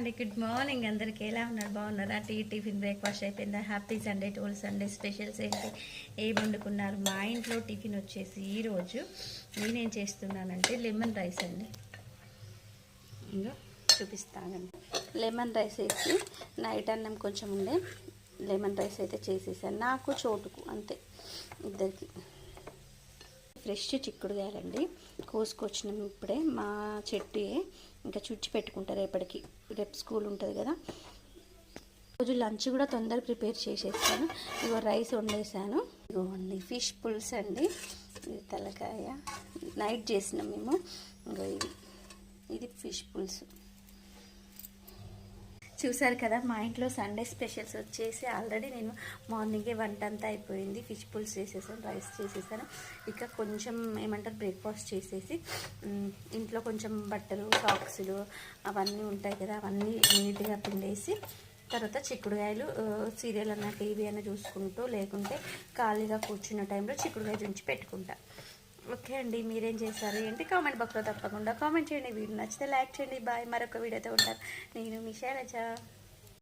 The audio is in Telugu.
అండి. గుడ్ మార్నింగ్ అందరికి. ఎలా ఉన్నారు? బాగున్నారా? టీ టిఫిన్ బ్రేక్ఫాస్ట్ అయిపోయిందా? హ్యాపీ సండే టోల్ సండే స్పెషల్స్ ఏంటి? ఏం వండుకున్నారు? మా ఇంట్లో టిఫిన్ వచ్చేసి ఈరోజు నేనేం చేస్తున్నానంటే లెమన్ రైస్ అండి. ఇంకా చూపిస్తానండి. లెమన్ రైస్ వేసి నైట్ అన్నం కొంచెం ఉండే లెమన్ రైస్ అయితే చేసేసాను. నాకు చోటుకు అంతే. ఇద్దరికి ఫ్రెష్ చిక్కుడుగాయలండి. కోసుకొచ్చినాం ఇప్పుడే. మా చెట్టు ఇంకా చుచ్చి పెట్టుకుంటారు రేపటికి రేపు స్కూల్ ఉంటుంది కదా. రోజు లంచ్ కూడా తొందరగా ప్రిపేర్ చేసేస్తాను. ఇగో రైస్ వండేసాను. ఇగోండి ఫిష్ పుల్స్ అండి. ఇది తలకాయ. నైట్ చేసినాం మేము. ఇంకో ఇది. ఇది ఫిష్ పులుసు. చూసారు కదా మా ఇంట్లో సండే స్పెషల్స్ వచ్చేసి ఆల్రెడీ నేను మార్నింగే వంట అంతా అయిపోయింది. ఫిష్ పుల్స్ చేసేసాను రైస్ చేసేసాను. ఇక కొంచెం ఏమంటారు బ్రేక్ఫాస్ట్ చేసేసి ఇంట్లో కొంచెం బట్టలు సాక్స్లు అవన్నీ ఉంటాయి కదా అవన్నీ నీట్గా పిండేసి తర్వాత చిక్కుడుకాయలు సీరియల్ అన్న టీవీ అన్న చూసుకుంటూ లేకుంటే ఖాళీగా కూర్చున్న టైంలో చిక్కుడుకాయ చుంచి పెట్టుకుంటా. ఓకే అండి మీరేం చేశారు ఏంటి? కామెంట్ బాక్స్లో తప్పకుండా కామెంట్ చేయండి. వీడియో నచ్చితే లైక్ చేయండి. బాయ్. మరొక వీడియోతో ఉంటారు నేను మీ శైలజ.